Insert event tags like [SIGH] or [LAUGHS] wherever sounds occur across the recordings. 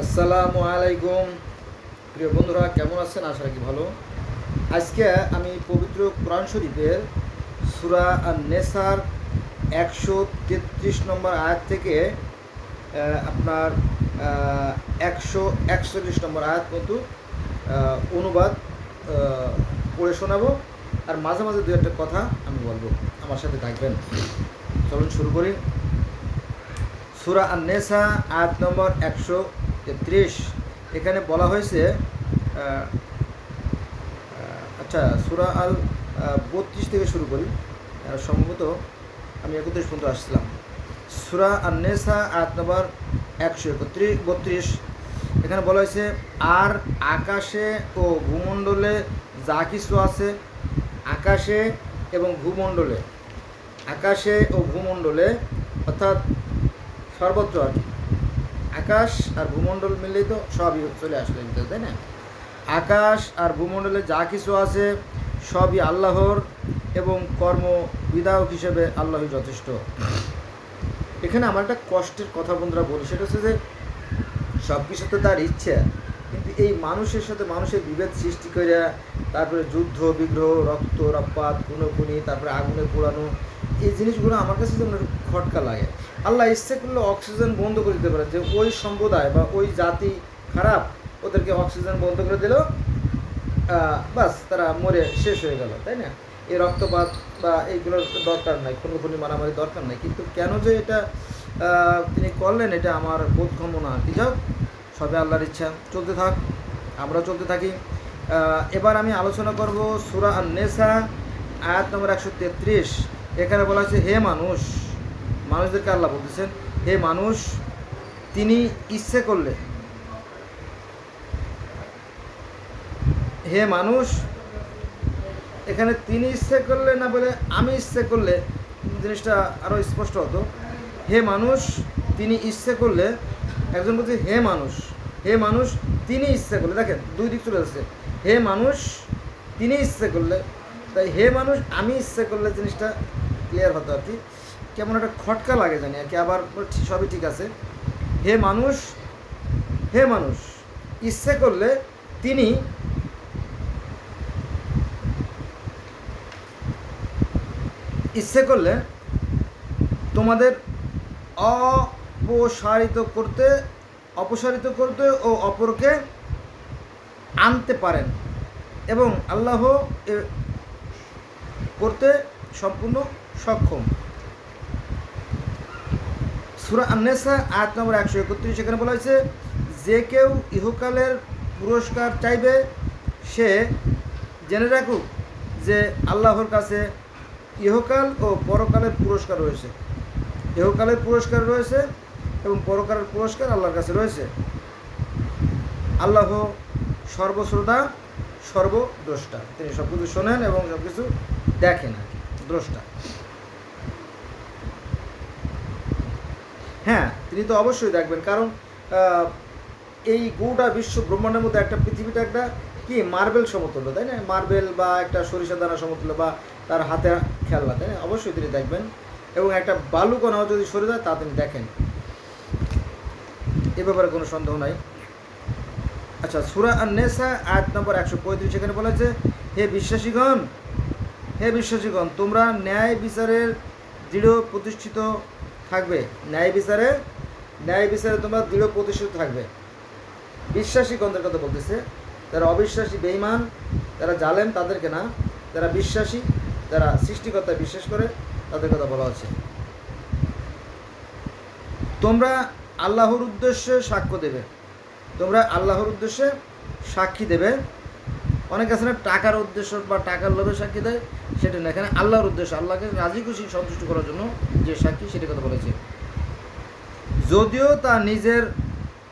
আসসালামু আলাইকুম। প্রিয় বন্ধুরা কেমন আছেন? আশা রাখি ভালো। আজকে আমি পবিত্র কোরআন শরীফের সুরা আর নেসার একশো তেত্রিশ নম্বর আয়াত থেকে আপনার একশো একচল্লিশ নম্বর আয়াত আহ, অনুবাদ পড়ে শোনাবো। আর মাঝে মাঝে দু একটা কথা আমি বলব। আমার সাথে থাকবেন। চলুন শুরু করি। সুরা আর নেসা আয়াত নম্বর একশো তেত্রিশ। এখানে বলা হয়েছে আচ্ছা সুরা আল বত্রিশ থেকে শুরু করি। সম্ভবত আমি একত্রিশ পর্যন্ত আসছিলাম। সুরা নেসা আয়াত নম্বর একশো একত্রিশ বত্রিশ। এখানে বলা হয়েছে, আর আকাশে ও ভূমণ্ডলে যা কিছু আছে, আকাশে এবং ভূমণ্ডলে, আকাশে ও ভূমণ্ডলে, অর্থাৎ সর্বত্র আর কি। আকাশ আর ভূমণ্ডল মিললেই তো সবই চলে আসলে ভিতরে তাই না? আকাশ আর ভূমণ্ডলে যা কিছু আছে সবই আল্লাহর এবং কর্ম বিধায়ক হিসেবে আল্লাহই যথেষ্ট। এখানে আমার একটা কষ্টের কথা বন্ধুরা বলি, সেটা হচ্ছে যে সব কিছু তো তার ইচ্ছে, কিন্তু এই মানুষের সাথে মানুষের বিভেদ সৃষ্টি করে, তারপরে যুদ্ধ, বিগ্রহ, রক্ত রপ্পাত খুনোখুনি তারপরে আগুনে পোড়ানো এই জিনিসগুলো আমার কাছে যেমন খটকা লাগে। আল্লাহ ইচ্ছে করলে অক্সিজেন বন্ধ করে দিতে পারে। যে ওই সম্প্রদায় বা ওই জাতি খারাপ, ওদেরকে অক্সিজেন বন্ধ করে দিল বাস তারা মরে শেষ হয়ে গেল, তাই না? এই রক্তপাত বা এইগুলোর দরকার নাই কোনো খুনি মারামারি দরকার নাই। কিন্তু কেন যে এটা তিনি করলেন এটা আমার বোধগম্য না। কি যাও সবে আল্লাহর ইচ্ছা। চলতে থাক আমরা চলতে থাকি। এবার আমি আলোচনা করব সুরা নেসা আয়াত নম্বর একশো তেত্রিশ। এখানে বলা হচ্ছে হে মানুষ। মানুষদেরকে আল্লাহ বলতেছেন, হে মানুষ, তিনি ইচ্ছে করলে হে মানুষ, এখানে তিনি ইচ্ছে করলে না বলে আমি ইচ্ছে করলে জিনিসটা আরও স্পষ্ট হতো। হে মানুষ, তিনি ইচ্ছে করলে একজন বলছে, হে মানুষ। হে মানুষ, তিনি ইচ্ছে করলে দেখেন, দুই দিক চলে যাচ্ছে। হে মানুষ, তিনি ইচ্ছে করলে তাই হে মানুষ, আমি ইচ্ছে করলে জিনিসটা ক্লিয়ার হতো আর কি। কেমন একটা খটকা লাগে জানি আর কি। আবার সবই ঠিক আছে। হে মানুষ হে মানুষ, ইচ্ছে করলে তিনি ইচ্ছে করলে তোমাদের অপসারিত করতে অপসারিত করতে ও অপরকে আনতে পারেন এবং আল্লাহ করতে সম্পূর্ণ সক্ষম। সুরা আয়াত নম্বর একশো একত্রিশ, এখানে বলা হয়েছে, যে কেউ ইহকালের পুরস্কার চাইবে, সে জেনে রাখুক যে আল্লাহর কাছে ইহকাল ও পরকালের পুরস্কার রয়েছে। ইহকালের পুরস্কার রয়েছে এবং পরকালের পুরস্কার আল্লাহর কাছে রয়েছে। আল্লাহ সর্বশ্রোতা, সর্বদ্রষ্টা। তিনি সব কিছু শোনেন এবং সব কিছু দেখেন আর দ্রষ্টা। হ্যাঁ তিনি তো অবশ্যই দেখবেন। কারণ এই গোটা বিশ্ব ব্রহ্মাণ্ডের মধ্যে একটা পৃথিবীটা একটা কি মার্বেল সমতুল্য, তাই না? মার্বেল বা একটা সরিষা দানা সমতুল্য বা তার হাতে খেলনা, তাই না? অবশ্যই তিনি দেখবেন। এবং একটা বালুকণাও যদি সরে যায়, তা তিনি দেখেন। এ ব্যাপারে কোনো সন্দেহ নাই। আচ্ছা সুরা নেসা আয়াত নম্বর একশো পঁয়ত্রিশ, এখানে বলা হয়েছে, হে বিশ্বাসীগণ হে বিশ্বাসীগণ, তোমরা ন্যায় বিচারের দৃঢ় প্রতিষ্ঠিত ন্যায় বিচারে ন্যায় বিচারে তোমরা দৃঢ় প্রতিষ্ঠিত থাকবে। বিশ্বাসী গন্ধের কথা বলতেছে, যারা অবিশ্বাসী বেইমান যারা জালেম, তাদেরকে না, যারা বিশ্বাসী, যারা সৃষ্টিকর্তায় বিশ্বাস করে, তাদের কথা বলা হচ্ছে। তোমরা আল্লাহর উদ্দেশ্যে সাক্ষ্য দেবে। তোমরা আল্লাহর উদ্দেশ্যে সাক্ষী দেবে। অনেক আছে না, টাকার উদ্দেশ্য বা টাকার লোভে সাক্ষী দেয়, সেটা না এখানে আল্লাহর উদ্দেশ্য, আল্লাহকে রাজি খুশি, সন্তুষ্ট করার জন্য যে সাক্ষী, সেটা কথা বলেছে। যদিও তা নিজের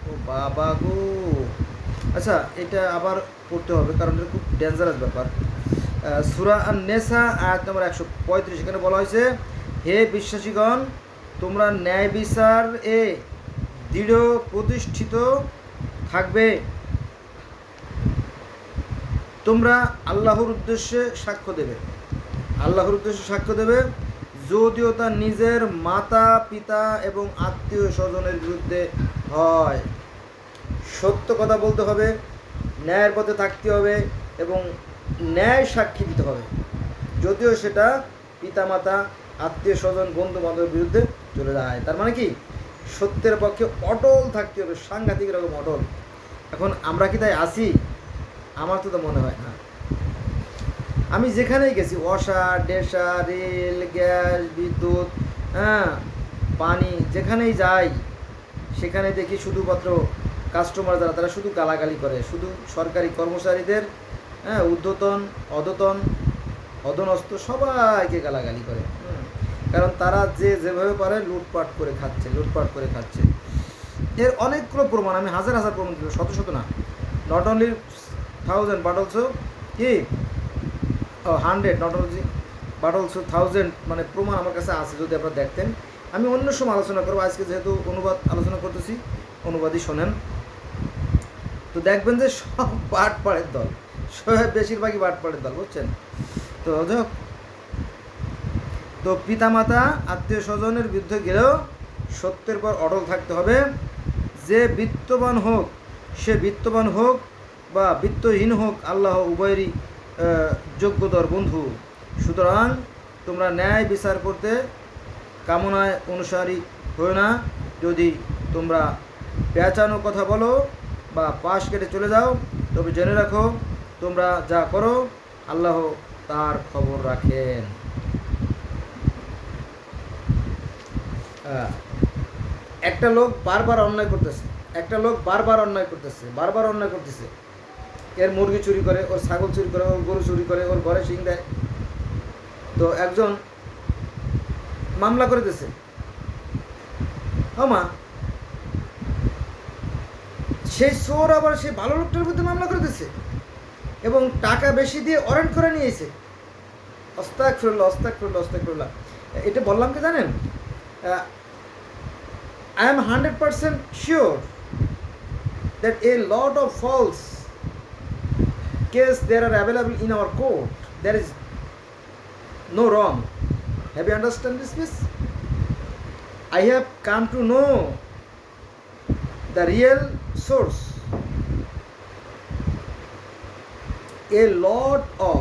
ও বাবা গো। আচ্ছা এটা আবার পড়তে হবে, কারণ এটা খুব ডেঞ্জারাস ব্যাপার। সুরা নেসা আয়াত নম্বর একশো পঁয়ত্রিশ, এখানে বলা হয়েছে, হে বিশ্বাসীগণ, তোমরা ন্যায় বিচার এ দৃঢ় প্রতিষ্ঠিত থাকবে। তোমরা আল্লাহর উদ্দেশ্যে সাক্ষ্য দেবে। আল্লাহর উদ্দেশ্যে সাক্ষ্য দেবে, যদিও তার নিজের মাতা, পিতা এবং আত্মীয় স্বজনের বিরুদ্ধে হয়। সত্য কথা বলতে হবে, ন্যায়ের পথে থাকতে হবে এবং ন্যায় সাক্ষী দিতে হবে। যদিও সেটা পিতামাতা, আত্মীয় স্বজন বন্ধু বান্ধবের বিরুদ্ধে চলে যায়। তার মানে কি? সত্যের পক্ষে অটল থাকতে হবে, সাংঘাতিক রকম অটল। এখন আমরা কি তাই আসি আমার তো তো মনে হয় না। আমি যেখানেই গেছি অসা ডেসা, রেল, গ্যাস, বিদ্যুৎ হ্যাঁ পানি, যেখানেই যাই, সেখানে দেখি শুধুমাত্র কাস্টমার যারা, তারা শুধু গালাগালি করে, শুধু সরকারি কর্মচারীদের হ্যাঁ ঊর্ধ্বতন, অধতন, অধনস্থ সবাইকে গালাগালি করে কারণ তারা যে যেভাবে পারে লুটপাট করে খাচ্ছে, লুটপাট করে খাচ্ছে। এর অনেকগুলো প্রমাণ, আমি হাজার হাজার প্রমাণ দিল শত শত না। Not only thousand but also কি? Hundred not only but also thousand মানে প্রমাণ আমার কাছে আছে যদি আপনারা দেখতেন। আমি অন্য সময় আলোচনা করব, আজকে যেহেতু অনুবাদ আলোচনা করতেছি, অনুবাদই শোনেন। তো দেখবেন যে সব বাট পাড়ের দল, সব বেশিরভাগই বাট পাড়ের দল, বুঝছেন? তো যাই তো পিতামাতা, আত্মীয় স্বজনের বিরুদ্ধে গেলেও সত্যের পর অটল থাকতে হবে। যে বিত্তবান হোক, সে বিত্তবান হোক বা বিত্তহীন হোক, আল্লাহ উভয়েরই যোগ্যতর বন্ধু। সুতরাং তোমরা ন্যায় বিচার করতে কামনায় অনুসারী হও না। যদি তোমরা পেঁচানো কথা বলো বা পাশ কেটে চলে যাও, তবে জেনে রাখো, তোমরা যা করো, আল্লাহ তার খবর রাখেন। একটা লোক বারবার অন্যায় করতেছে। একটা লোক বারবার অন্যায় করতেছে, বারবার অন্যায় করতেছে। এর মুরগি চুরি করে, ওর ছাগল চুরি করে, ওর গরু চুরি করে, ওর ঘরে শিং দেয়। তো একজন মামলা করে দিছে মা সেই চোর আবার সেই ভালো লোকটার বিরুদ্ধে মামলা করে দিছে এবং টাকা বেশি দিয়ে ওয়ারেন্ট করে নিয়েছে। অস্তাক ফিরল অস্তাক ফিরল অস্তাক ফিরল এটা বললাম কি জানেন? I am hundred percent sure that a lot of false case there are available in our court, there is no wrong. Have you understand this, miss? I have come to know the real source. A lot of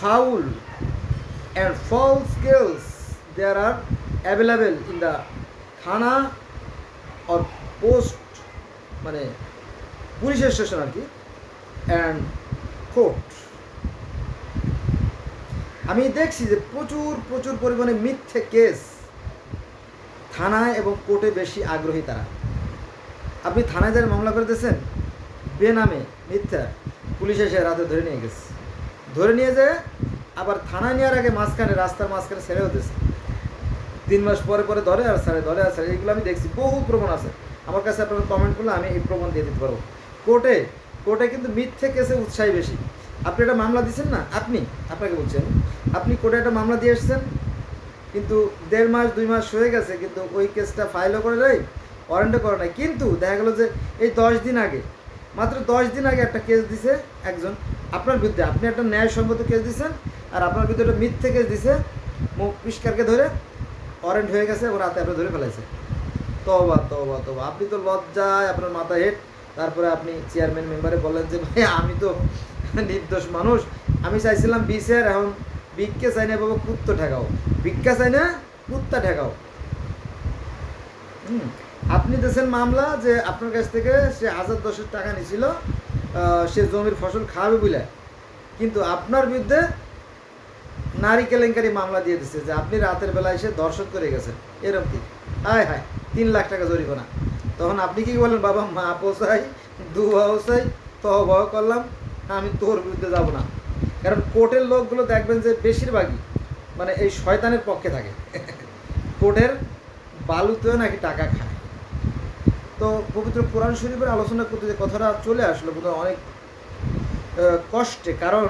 foul and false skills there are available in the থানা or post মানে পুলিশের station আর কি and court আমি দেখছি যে প্রচুর প্রচুর পরিমাণে মিথ্যে কেস থানায় এবং কোর্টে বেশি আগ্রহী তারা। আপনি থানায় যারা মামলা করে দিয়েছেন, বেনামে মিথ্যা পুলিশ এসে রাতে ধরে নিয়ে গেছে। ধরে নিয়ে যায় আবার থানায় নেওয়ার আগে মাঝখানে, রাস্তার মাঝখানে ছেড়ে হতেছে তিন মাস পরে পরে ধরে আর ছাড়ে, ধরে আর ছাড়ে, এগুলো আমি দেখছি। বহু প্রমাণ আছে। আমার কাছে আপনারা কমেন্ট করলে আমি এই প্রমাণ দিয়ে দিতে পারব। কোর্টে কোর্টে কিন্তু মিথ্যে কেসে উৎসাহী বেশি। আপনি একটা মামলা দিচ্ছেন না? আপনি, আপনাকে বলছেন। আপনি কোর্টে একটা মামলা দিয়ে এসছেন, কিন্তু দেড় মাস, দুই মাস হয়ে গেছে, কিন্তু ওই কেসটা ফাইলও করে নাই ওয়ারেন্টও করে নাই। কিন্তু দেখা গেলো যে এই দশ দিন আগে, মাত্র দশ দিন আগে একটা কেস দিছে একজন। আপনার বিরুদ্ধে আপনি একটা ন্যায়সঙ্গত কেস দিছেন, আর আপনার বিরুদ্ধে একটা মিথ্যে কেস দিছে মুখ পিস্কারকে ধরে ওয়ারেন্ট হয়ে গেছে এবং রাতে আপনি ধরে ফেলাইছে। তবা তবা তবা আপনি তো লজ্জায় আপনার মাথা হেট। তারপরে আপনি চেয়ারম্যান মেম্বারে বললেন যে, ভাই, আমি তো নির্দোষ মানুষ। আমি চাইছিলাম বিশের এখন ভিক্ষে চাই না বাবা কুত্ত ঠেকাও। ভিক্ষা চাই না, কুত্তা ঠেকাও। আপনি দেশের মামলা যে আপনার কাছ থেকে সে হাজার দশের টাকা নিছিল সে জমির ফসল খাওয়াবে বলে। কিন্তু আপনার বিরুদ্ধে নারী কেলেঙ্কারি মামলা দিয়ে দিচ্ছে যে, আপনি রাতের বেলা এসে দর্শন করে গেছেন। এরকম কি? হায় হায়, তিন লাখ টাকা জরিমানা। তখন আপনি কি বলেন বাবা, মা পোষাই দু চাই তহবাহ করলাম, আমি তোর বিরুদ্ধে যাব না। কারণ কোর্টের লোকগুলো দেখবেন যে বেশিরভাগই মানে এই শয়তানের পক্ষে থাকে। কোর্টের বালুতেও নাকি টাকা খায়। তো পবিত্র কোরআন শরীফের আলোচনা করতে যে কথাটা চলে আসলো, বোধহয় অনেক কষ্টে। কারণ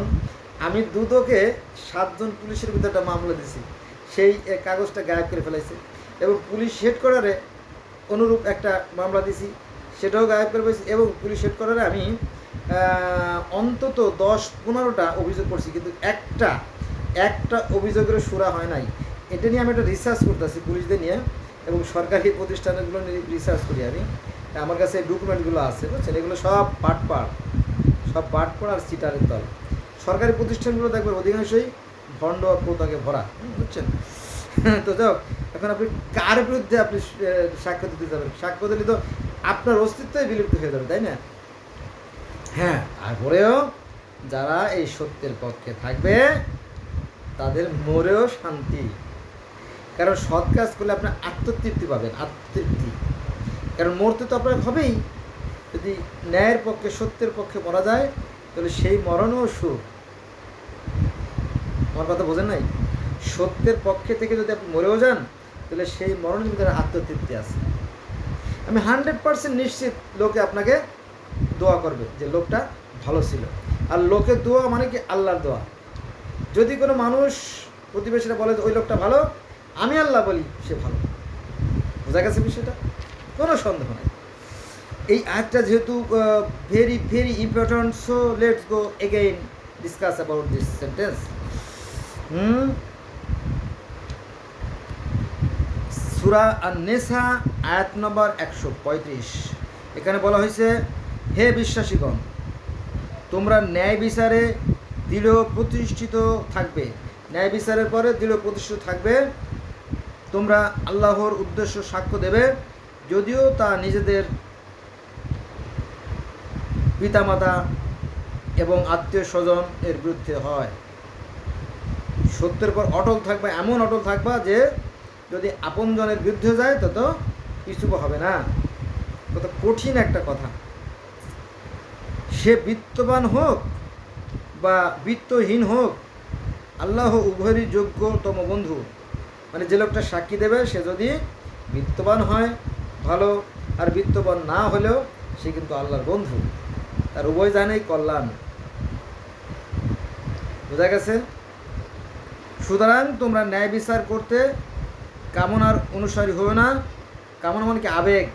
আমি দুদকে সাতজন পুলিশের ভিতরে একটা মামলা দিছি সেই কাগজটা গায়েব করে ফেলাইছে এবং পুলিশ হেড করারে অনুরূপ একটা মামলা দিছি, সেটাও গায়েব করে ফেলেছি এবং পুলিশ হেড করারে আমি অন্তত দশ পনেরোটা অভিযোগ করছি, কিন্তু একটা একটা অভিযোগের সুরা হয় নাই। এটা নিয়ে আমি একটা রিসার্চ করতেছি পুলিশদের নিয়ে এবং সরকারি প্রতিষ্ঠানগুলো নিয়ে রিসার্চ করি আমি। আমার কাছে ডকুমেন্টগুলো আছে, বুঝছেন? এগুলো সব পাট পাটপাড় সব পাটপাড় আর সিটারের দল। সরকারি প্রতিষ্ঠানগুলো দেখবেন অধিকাংশই ভণ্ড আর পোতাকে ভরা বুঝছেন? [LAUGHS] তো যাও এখন আপনি কার বিরুদ্ধে আপনি সাক্ষ্য দিতে যাবেন? সাক্ষ্য দিলে তো আপনার অস্তিত্বই বিলুপ্ত হয়ে যাবে, তাই না? হ্যাঁ তারপরেও যারা এই সত্যের পক্ষে থাকবে, তাদের মরেও শান্তি। কারণ সৎ কাজ করলে আপনার আত্মতৃপ্তি পাবেন, আত্মতৃপ্তি। কারণ মরতে তো আপনার হবেই। যদি ন্যায়ের পক্ষে, সত্যের পক্ষে মরা যায়, তাহলে সেই মরণও সুখ। আমার কথা বোঝেন নাই? সত্যের পক্ষে থেকে যদি আপনি মরেও যান, তাহলে সেই মরণের ভিতরে আত্মতৃপ্তি আছে। আমি হান্ড্রেড পার্সেন্ট নিশ্চিত লোকে আপনাকে দোয়া করবে যে লোকটা ভালো ছিল। আর লোকের দোয়া মানে কি? আল্লাহর দোয়া। যদি কোনো মানুষ প্রতিবেশীরা বলে যে, ওই লোকটা ভালো, আমি আল্লাহ বলি, সে ভালো। বোঝা গেছে বিষয়টা? কোনো সন্দেহ নাই। এই আয়াতটা যেহেতু very very important so let's go again discuss about this sentence hmm? সুরা নেশা আয়াত নম্বর একশো পঁয়ত্রিশ। এখানে বলা হয়েছে, হে বিশ্বাসীগণ, তোমরা ন্যায় বিচারে দৃঢ় প্রতিষ্ঠিত থাকবে। ন্যায় বিচারের পরে দৃঢ় প্রতিষ্ঠিত থাকবে। তোমরা আল্লাহর উদ্দেশ্য সাক্ষ্য দেবে। যদিও তা নিজেদের পিতামাতা এবং আত্মীয় স্বজন এর বিরুদ্ধে হয়। সত্যের পর অটল থাকবা, এমন অটল থাকবা যে যদি আপনজনের বিরুদ্ধে যায় তত কিছু হবে না। কত কঠিন একটা কথা। সে বিত্তবান হোক বা বিত্তহীন হোক, আল্লাহ উভয়েরই যোগ্যতম বন্ধু। মানে যে লোকটা সাক্ষী দেবে, সে যদি বিত্তবান হয়, ভালো আর বিত্তবান না হলেও সে কিন্তু আল্লাহর বন্ধু। তার উভয় জানেই কল্যাণ। বোঝা গেছে? সুতরাং তোমরা ন্যায় বিচার করতে কামনার অনুসারী হবে না। কামনা মানে কি? আবেগ।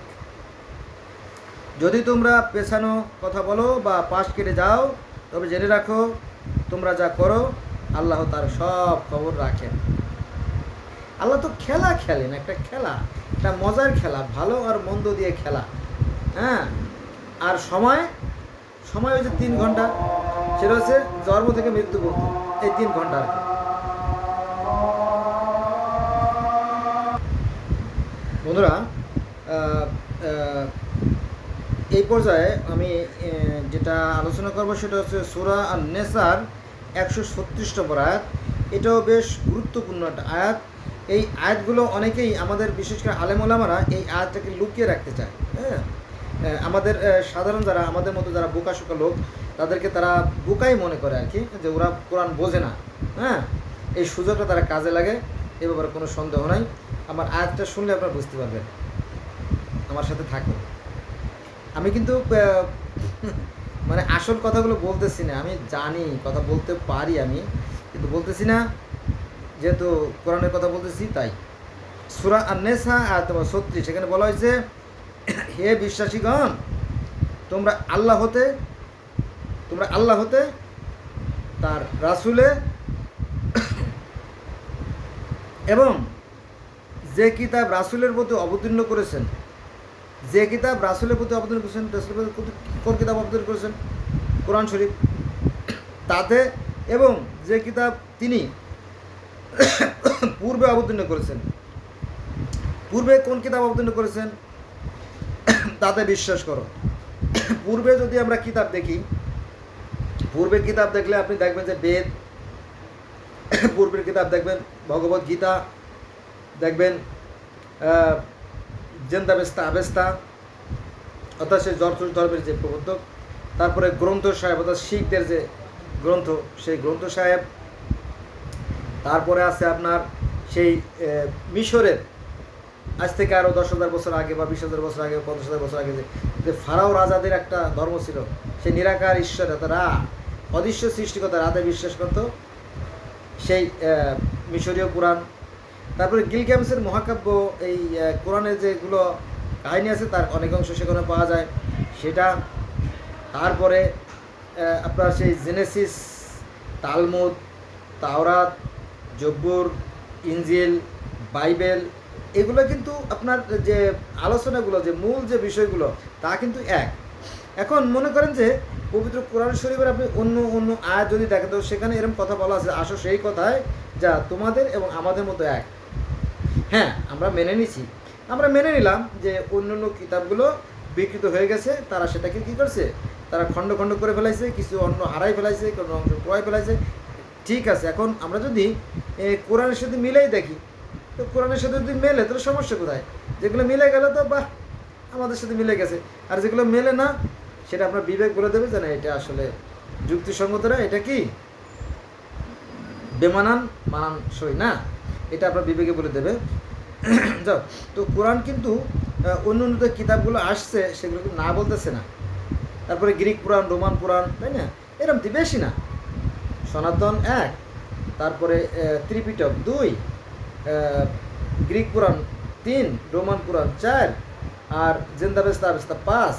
যদি তোমরা পেছানো কথা বলো বা পাশ কেটে যাও, তবে জেনে রাখো, তোমরা যা করো, আল্লাহ তার সব খবর রাখেন। আল্লাহ তো খেলা খেলেন, একটা খেলা, একটা মজার খেলা, ভালো আর মন্দ দিয়ে খেলা। হ্যাঁ? আর সময়? সময় হচ্ছে তিন ঘণ্টা, সেটা হচ্ছে জন্ম থেকে মৃত্যু পর্যন্ত এই তিন ঘণ্টা আর কি। বন্ধুরা এই পর্যায়ে আমি যেটা আলোচনা করব সেটা হচ্ছে সুরা আর নেসার একশো ছত্রিশ নম্বর আয়াত এটাও বেশ গুরুত্বপূর্ণ একটা আয়াত। এই আয়াতগুলো অনেকেই আমাদের, বিশেষ করে আলেমোলামারা এই আয়াতটাকে লুকিয়ে রাখতে চায় হ্যাঁ? আমাদের সাধারণ যারা, আমাদের মতো যারা বোকাশোকা লোক, তাদেরকে তারা বোকাই মনে করে আর কি, যে ওরা কোরআন বোঝে না হ্যাঁ? এই সুযোগটা তারা কাজে লাগে। এ ব্যাপারে কোনো সন্দেহ নাই। আমার আয়াতটা শুনলে আপনারা বুঝতে পারবেন। আমার সাথে থাকুন। আমি কিন্তু মানে আসল কথাগুলো বলতেছি না। আমি জানি, কথা বলতে পারি আমি, কিন্তু বলতেছি না। যেহেতু কোরআনের কথা বলতেছি, তাই। সুরা আন্নেসা আর তোমার সত্যি সেখানে বলা হয়েছে, হে বিশ্বাসীগণ, তোমরা আল্লাহ হতে, তোমরা আল্লাহ হতে, তার রাসুলে এবং যে কিতাব রাসুলের প্রতি অবতীর্ণ করেছেন, যে কিতাব রাসুলের প্রতি অবতীর্ণ করেছেন, রাসুলের প্রতি কোন- কিতাব অবতীর্ণ করেছেন? কোরআন শরীফ। তাতে এবং যে কিতাব তিনি পূর্বে অবতীর্ণ করেছেন। পূর্বে কোন কিতাব অবতীর্ণ করেছেন? তাতে বিশ্বাস করো। পূর্বে যদি আমরা কিতাব দেখি, পূর্বের কিতাব দেখলে আপনি দেখবেন যে বেদ পূর্বের কিতাব দেখবেন, ভগবত গীতা দেখবেন জেন্দাবেস্তা, আবেস্তা, অর্থাৎ সেই জর্তুষ ধর্মের যে প্রবর্তক তারপরে গ্রন্থ সাহেব, অর্থাৎ শিখদের যে গ্রন্থ, সেই গ্রন্থ সাহেব, তারপরে আছে আপনার সেই মিশরের, আজ থেকে আরও দশ হাজার বছর আগে বা বিশ হাজার বছর আগে, পঞ্চাশ হাজার বছর আগে যে ফারাও রাজাদের একটা ধর্ম ছিল সেই নিরাকার ঈশ্বর তারা অদৃশ্য সৃষ্টিকতা রাতে বিশ্বাস করতো সেই মিশরীয় কোরআন। তারপরে গিলগ্যামসের মহাকাব্য, এই কোরআনের যেগুলো কাহিনী আছে, তার অনেক অংশ সেখানে পাওয়া যায়। সেটা, তারপরে আপনার সেই জেনেসিস, তালমুদ, তাওরাত, জব্বুর ইঞ্জিল বাইবেল, এগুলো কিন্তু আপনার যে আলোচনাগুলো, যে মূল যে বিষয়গুলো, তা কিন্তু এক। এখন মনে করেন যে পবিত্র কোরআন শরীফের আপনি অন্য অন্য আয় যদি দেখেন, তো সেখানে এরকম কথা বলা আছে। আসো সেই কথায় যা তোমাদের এবং আমাদের মতো এক। হ্যাঁ আমরা মেনে নিছি। আমরা মেনে নিলাম যে অন্য অন্য কিতাবগুলো বিকৃত হয়ে গেছে, তারা সেটাকে কি করছে? তারা খণ্ড খণ্ড করে ফেলাইছে, কিছু অন্য হারাই ফেলাইছে, কোনো অংশ ক্রয় ফেলাইছে। ঠিক আছে, এখন আমরা যদি কোরআনের সাথে মিলেই দেখি, তো কোরআনের সাথে যদি মেলে, তাহলে সমস্যা কোথায়? যেগুলো মিলে গেলে তো, বাহ, আমাদের সাথে মিলে গেছে। আর যেগুলো মেলে না সেটা আপনার বিবেক বলে দেবে যে না, এটা আসলে যুক্তিসঙ্গত না, এটা কি? বেমানান মানানসই না? এটা আপনার বিবেকে বলে দেবে। [COUGHS] যাও, তো কোরআন কিন্তু অন্য অন্য কিতাবগুলো আসছে, সেগুলো কিন্তু না বলতেছে না। তারপরে গ্রিক পুরাণ, রোমান পুরাণ, তাই না? এরকম বেশি না। সনাতন এক, তারপরে ত্রিপিটক দুই গ্রিক পুরাণ তিন, রোমান পুরাণ চার, আর জেন্দাবেস্তা আবেস্তা পাঁচ।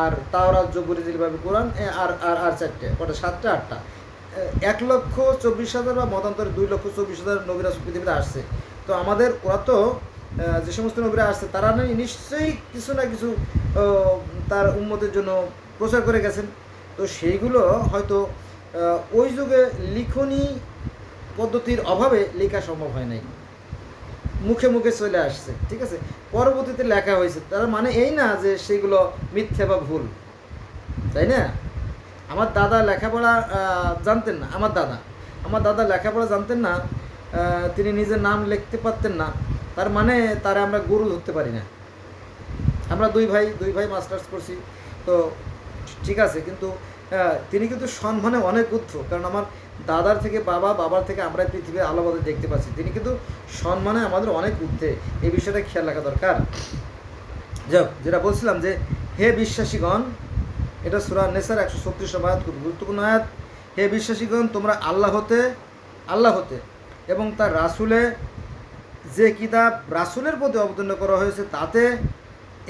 আর তাওরাত জবুরিজিলভাবে কোরআন আর আর আর চারটে, কটা, সাতটা, আটটা। এক লক্ষ চব্বিশ হাজার বা মতান্তরে দুই লক্ষ চব্বিশ হাজার নবীরা পৃথিবীতে আসছে। তো আমাদের, ওরা তো যে সমস্ত নবীরা আসছে, তারা নিশ্চয়ই কিছু না কিছু তার উন্মতের জন্য প্রচার করে গেছেন। তো সেইগুলো হয়তো ওই যুগে লিখনি পদ্ধতির অভাবে লেখা সম্ভব হয় নাই। মুখে মুখে চলে আসছে, ঠিক আছে? পরবর্তীতে লেখা হয়েছে, তার মানে এই না যে সেগুলো মিথ্যে বা ভুল, তাই না? আমার দাদা লেখাপড়া জানতেন না, আমার দাদা আমার দাদা লেখাপড়া জানতেন না তিনি নিজের নাম লিখতে পারতেন না, তার মানে তারা আমরা গুরু ধরতে পারি না। আমরা দুই ভাই দুই ভাই মাস্টার্স করছি, তো ঠিক আছে, কিন্তু তিনি কিন্তু সম্মানে অনেক উচ্চ কারণ আমার দাদার থেকে বাবা, বাবার থেকে আমরা পৃথিবীর আলোবাদে দেখতে পাচ্ছি। তিনি কিন্তু সম্মানে আমাদের অনেক ঊর্ধ্বে। এই বিষয়টা খেয়াল রাখা দরকার। যাক, যেটা বলছিলাম যে, হে বিশ্বাসীগণ, এটা সুরা নেসার একশো ছত্রিশ আয়াত খুব গুরুত্বপূর্ণ আয়াত। হে বিশ্বাসীগণ, তোমরা আল্লাহ হতে আল্লাহ হতে এবং তার রাসুলে যে কিতাব রাসুলের প্রতি অবতীর্ণ করা হয়েছে তাতে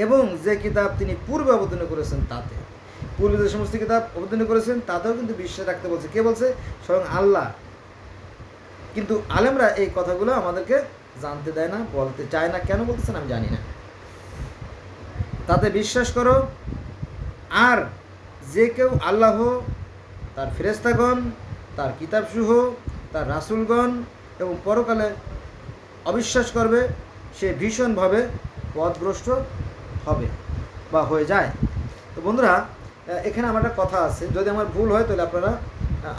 এবং যে কিতাব তিনি পূর্বে অবতীর্ণ করেছেন তাতে। পূর্বে যে সমস্ত কিতাব অবতীর্ণ করেছেন, তাতেও কিন্তু বিশ্বাস রাখতে বলছে। কে বলছে? স্বয়ং আল্লাহ। কিন্তু আলেমরা এই কথাগুলো আমাদেরকে জানতে দেয় না, বলতে চায় না। কেন বলতেছেন আমি জানি না। তাতে বিশ্বাস করো, আর যে কেউ আল্লাহ, তার ফেরেস্তাগণ তার কিতাবসুহ, তার রাসুলগণ এবং পরকালে অবিশ্বাস করবে, সে ভীষণভাবে পথভ্রষ্ট হবে বা হয়ে যায়। তো বন্ধুরা এখানে আমার একটা কথা আছে। যদি আমার ভুল হয়, তাহলে আপনারা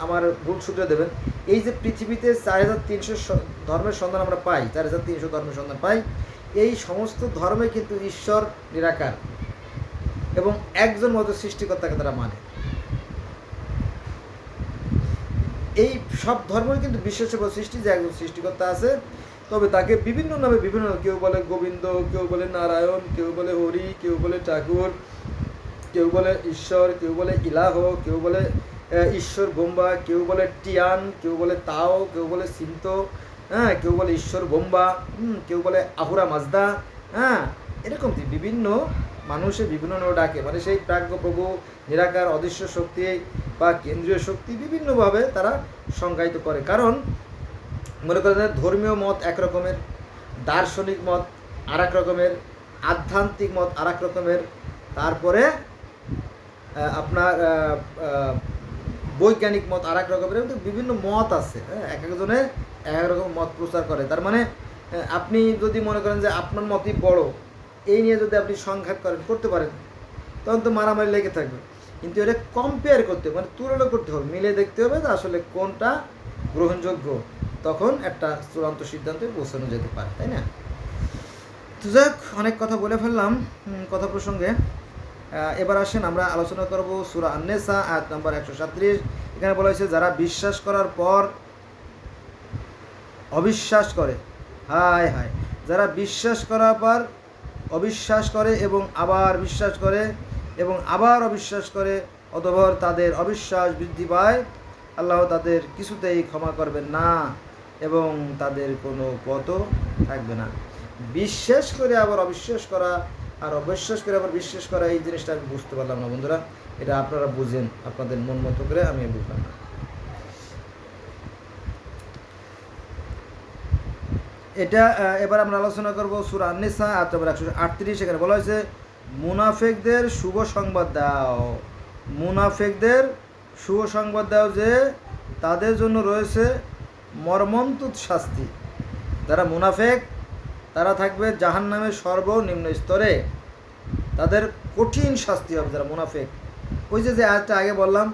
আমার ভুল শুধরে দেবেন। এই যে পৃথিবীতে চার হাজার তিনশো ধর্মের সন্ধান আমরা পাই, চার হাজার তিনশো ধর্মের সন্ধান পাই, এই সমস্ত ধর্মে কিন্তু ঈশ্বর নিরাকার এবং একজন মতো সৃষ্টিকর্তাকে তারা মানে। এই সব ধর্মই কিন্তু বিশ্বাসযোগ্য সৃষ্টি, যে একজন সৃষ্টিকর্তা আছে, তবে তাকে বিভিন্ন নামে বিভিন্ন, কেউ বলে গোবিন্দ, কেউ বলে নারায়ণ, কেউ বলে হরি, কেউ বলে ঠাকুর কেউ বলে ঈশ্বর, কেউ বলে ইলাহ, কেউ বলে ঈশ্বর বোম্বা, কেউ বলে টিয়ান, কেউ বলে তাও, কেউ বলে সিন্ত হ্যাঁ কেউ বলে ঈশ্বর বোম্বা কেউ বলে আহুরা মাজদা হ্যাঁ এরকম বিভিন্ন মানুষের বিভিন্ন নামে ডাকে। মানে সেই প্রাজ্ঞ প্রভু, নিরাকার, অদৃশ্য শক্তি বা কেন্দ্রীয় শক্তি বিভিন্নভাবে তারা সংজ্ঞায়িত করে। কারণ মনে করেন ধর্মীয় মত এক রকমের, দার্শনিক মত আর রকমের, আধ্যাত্মিক মত আর রকমের, তারপরে আপনার বৈজ্ঞানিক মত আর এক রকমের বিভিন্ন মত আছে হ্যাঁ? এক একজনে এক এক রকম মত প্রচার করে। তার মানে আপনি যদি মনে করেন যে আপনার মতই বড় এই নিয়ে যদি আপনি সংঘাত করেন করতে পারেন তখন তো মারামারি লেগে থাকবে। কিন্তু এটা কম্পেয়ার করতে হবে, মানে তুলনা করতে হবে মিলে দেখতে হবে যে আসলে কোনটা গ্রহণযোগ্য। তখন একটা চূড়ান্ত সিদ্ধান্তে পৌঁছানো যেতে পারে তাই না? তো যাক অনেক কথা বলে ফেললাম কথা প্রসঙ্গে। এবার আসেন, আমরা আলোচনা করব সুরা আন্নেসা, আয়াত নম্বর একশো সাতত্রিশ। এখানে বলা হয়েছে, যারা বিশ্বাস করার পর অবিশ্বাস করে, হায় হায়, যারা বিশ্বাস করার পর অবিশ্বাস করে এবং আবার বিশ্বাস করে এবং আবার অবিশ্বাস করে, অতঃপর তাদের অবিশ্বাস বৃদ্ধি পায়, আল্লাহ তাদের কিছুতেই ক্ষমা করবেন না এবং তাদের কোনো পথও থাকবে না। বিশ্বাস করে আবার অবিশ্বাস করা আর অবিশ্বাস করে আবার বিশ্বাস করা এই জিনিসটা আমি বুঝতে পারলাম না, বন্ধুরা। এটা আপনারা বুঝেন, আপনাদের মন মতো করে আমি বুঝলাম না। এটা এবার আমরা আলোচনা করব সুরা আননিসা, আয়াত নম্বর একশো আটত্রিশ, এখানে বলা হয়েছে, মুনাফেকদের শুভ সংবাদ দাও। মুনাফেকদের শুভ সংবাদ দাও যে, তাদের জন্য রয়েছে মর্মন্তুদ শাস্তি। যারা মুনাফেক তারা থাকবে জাহান জাহান্নামের সর্বনিম্ন স্তরে। তাদের কঠিন শাস্তি হবে যারা মুনাফেক। ওই যে যে আয়াতটা আগে বললাম,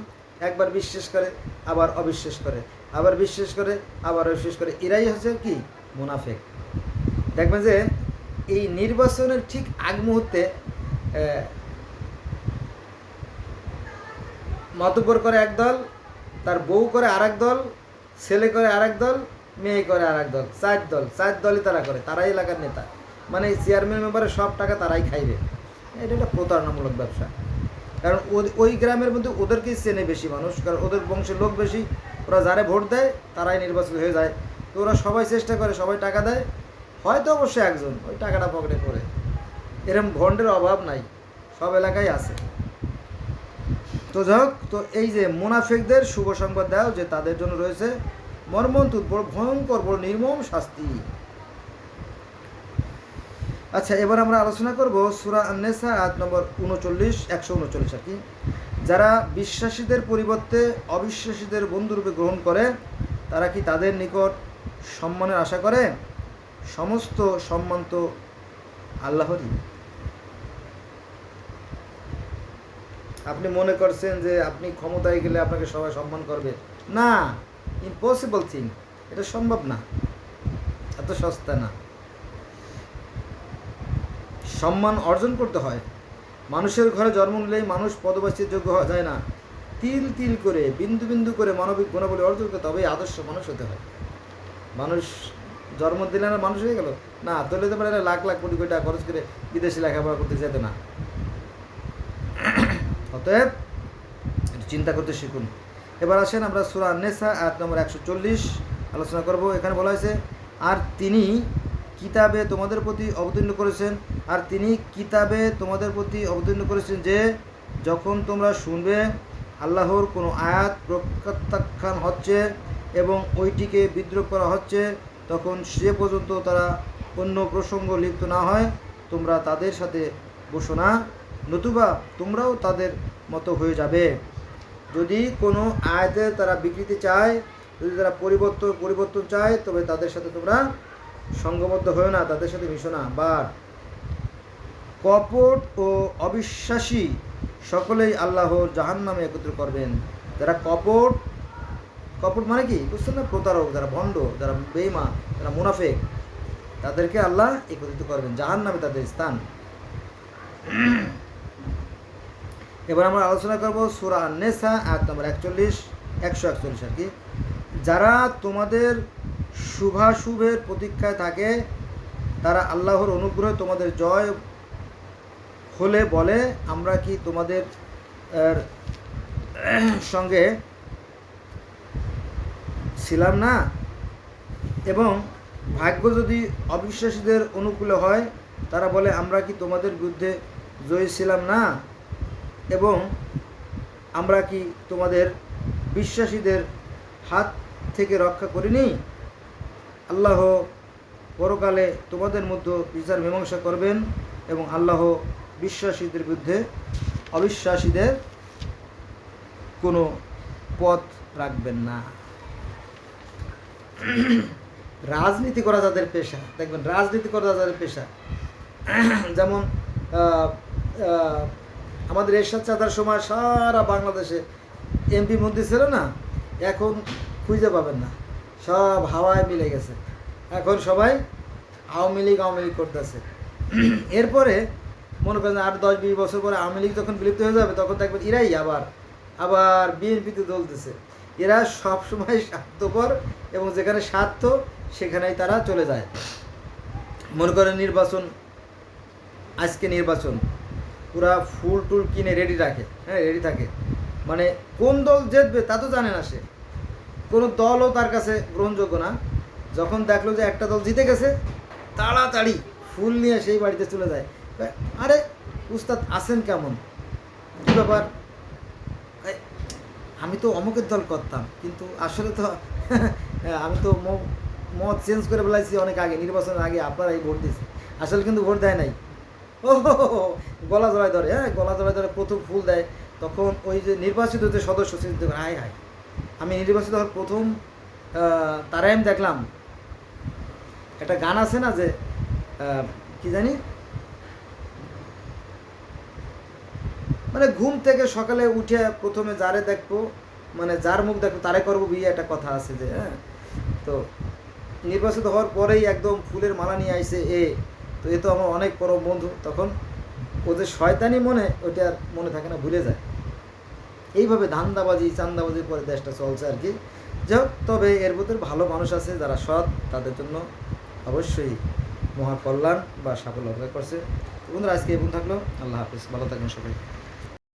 একবার বিশ্বাস করে, আবার অবিশ্বাস করে। আবার বিশ্বাস করে, আবার অবিশ্বাস করে। এরাই হচ্ছে কি? মুনাফেক। দেখবেন যে এই নির্বাচনের ঠিক আগ মুহূর্তে মাতুব্বর করে এক দল, তার বউ করে আরেক দল, ছেলে করে আরেক দল মেয়ে করে আরেক দল, চার দল, চার দলই তারা করে, তারাই এলাকার নেতা। মানে চেয়ারম্যান মেম্বারের সব টাকা তারাই খাইবে। এটা একটা প্রতারণামূলক ব্যবসা। কারণ ওই গ্রামের মধ্যে ওদেরকেই চেনে বেশি মানুষ, কারণ ওদের বংশের লোক বেশি। ওরা যারে ভোট দেয়, তারাই নির্বাচিত হয়ে যায়। তো ওরা সবাই চেষ্টা করে, সবাই টাকা দেয়। হয়তো অবশ্যই একজন, ওই টাকাটা পকেটে করে এরকম ভন্ডের অভাব নাই, সব এলাকায় আছে। তো যাই তো এই যে মুনাফিকদের শুভ সংবাদ দাও যে তাদের জন্য রয়েছে মর্মন্তুদ বড় ভয়ঙ্কর, বড় নির্মম শাস্তি। আচ্ছা এবার আমরা আলোচনা করব সুরা আন্নেসা, আয়াত নম্বর উনচল্লিশ, একশো উনচল্লিশ আর কি। যারা বিশ্বাসীদের পরিবর্তে অবিশ্বাসীদের বন্ধুরূপে গ্রহণ করে, তারা কি তাদের নিকট সম্মানের আশা করে? সমস্ত সম্মান তো আল্লাহরই। আপনি মনে করছেন যে আপনি ক্ষমতায় গেলে আপনাকে সবাই সম্মান করবে? না। ইম্পসিবল থিং এটা সম্ভব না। এত সস্তা না। সম্মান অর্জন করতে হয়। মানুষের ঘরে জন্ম নিলেই মানুষ পদবাচির যোগ্য হওয়া যায় না। তিল তিল করে, বিন্দু বিন্দু করে মানবিক গুণাবলী অর্জন করতে তবেই আদর্শ মানুষ হতে হয়। মানুষ জন্ম দিলে না মানুষ হয়ে গেল? না তোলে তো পারে লাখ লাখ কোটি কোটি টাকা খরচ করে বিদেশে লেখাপড়া করতে যেত না। অতএব চিন্তা করতে শিখুন। এবার আসেন আমরা সুরা নেসা আয়াত নম্বর একশো চল্লিশ। আলোচনা করব। এখানে বলা হয়েছে, আর তিনি কিতাবে তোমাদের প্রতি অবতীর্ণ করেছেন। আর তিনি কিতাবে তোমাদের প্রতি অবতীর্ণ করেছেন যে, যখন তোমরা শুনবে, আল্লাহর কোনো আয়াত প্রত্যাখ্যান হচ্ছে এবং ওইটিকে বিদ্রোহ করা হচ্ছে, তখন সে পর্যন্ত তারা অন্য প্রসঙ্গ লিপ্ত না হয়। তোমরা তাদের সাথে বসো না, নতুবা তোমরাও তাদের মতো হয়ে যাবে। যদি কোনো আয়াতের তারা বিকৃতি চায়, যদি তারা পরিবর্তন পরিবর্তন চায়, তবে তাদের সাথে তোমরা সঙ্গবদ্ধ হয়েও না, তাদের সাথে মিশো না। বা কপট ও অবিশ্বাসী সকলেই আল্লাহর জাহান নামে একত্র করবেন। যারা কপট কপট মানে কি? বুঝছেন না? প্রতারক, যারা ভণ্ড, যারা বেইমা যারা মুনাফেক, তাদেরকে আল্লাহ একত্রিত করবেন। জাহান নামে তাদের স্থান। এবার আমরা আলোচনা করব সুরা নেসা আয়াত নম্বর একচল্লিশ, একশো একচল্লিশ আর কি। যারা তোমাদের শুভাশুভের প্রতীক্ষায় থাকে, তারা আল্লাহর অনুগ্রহে তোমাদের জয় হলে বলে, আমরা কি তোমাদের সঙ্গে ছিলাম না? এবং ভাগ্য যদি অবিশ্বাসীদের অনুকূলে হয়, তারা বলে, আমরা কি তোমাদের বিরুদ্ধে জয়ী ছিলাম না? এবং আমরা কি তোমাদের বিশ্বাসীদের হাত থেকে রক্ষা করিনি? আল্লাহ পরকালে তোমাদের মধ্যে বিচার মীমাংসা করবেন এবং আল্লাহ বিশ্বাসীদের বিরুদ্ধে অবিশ্বাসীদের কোনো পথ রাখবেন না। রাজনীতি করা যাদের পেশা, দেখবেন রাজনীতি করা যাদের পেশা, যেমন আমাদের এরশাদ চাঁদার সময় সারা বাংলাদেশে এমপি মন্ত্রী ছিল না, এখন খুঁজে পাবেন না। সব হাওয়ায় মিলে গেছে। এখন সবাই আওয়ামী লীগ আওয়ামী লীগ করতেছে। এরপরে মনে করেন আট, দশ, বিশ বছর পরে আওয়ামী লীগ যখন বিলুপ্ত হয়ে যাবে, তখন দেখবেন এরাই আবার আবার বিএনপিতে দলতেছে। এরা সব সময় স্বার্থপর এবং যেখানে স্বার্থ, সেখানেই তারা চলে যায়। মনে করেন নির্বাচন, আজকে নির্বাচন। পুরা ফুল টুল কিনে রেডি রাখে। হ্যাঁ রেডি থাকে। মানে কোন দল জিতবে তা তো জানে না সে। কোনো দলও তার কাছে গ্রহণযোগ্য না। যখন দেখল যে একটা দল জিতে গেছে, তাড়াতাড়ি ফুল নিয়ে সেই বাড়িতে চলে যায়। আরে, উস্তাদ আছেন কেমন? কী ব্যাপার? আমি তো অমুকের দল করতাম, কিন্তু আসলে তো আমি তো মত চেঞ্জ করে ফেলাইছি অনেক আগে, নির্বাচনের আগে আপনারাই ভোট দিয়েছে আসলে কিন্তু ভোট দেয় নাই। ও গলা জড়ায় ধরে হ্যাঁ গলা জড়ায় ধরে প্রথম ফুল দেয়, তখন ওই যে নির্বাচিত যে সদস্য চিন্তা করে হায় হায়। আমি নির্বাচিত হওয়ার প্রথম তারাই আমি দেখলাম। একটা গান আছে না যে কি জানি? মানে ঘুম থেকে সকালে উঠে প্রথমে যারে দেখব মানে যার মুখ দেখব, তারে করব বিয়ে একটা কথা আছে যে হ্যাঁ। তো নির্বাচিত হওয়ার পরেই একদম ফুলের মালা নিয়ে আইসে এ তো এ তো আমার অনেক পরম বন্ধু, তখন ওদের শয়তানি মনে, ওইটা আর মনে থাকে না, ভুলে যায়। এইভাবে ধান্দাবাজি, চান্দাবাজির পরে দেশটা চলছে আর কি। যাই তবে এর ভিতরে ভালো মানুষ আছে, যারা সৎ, তাদের জন্য অবশ্যই মহাকল্যাণ বা সাফল্য করছে। বন্ধুরা, আজকে এবং থাকল। আল্লাহ হাফিজ। ভালো থাকবেন সবাই।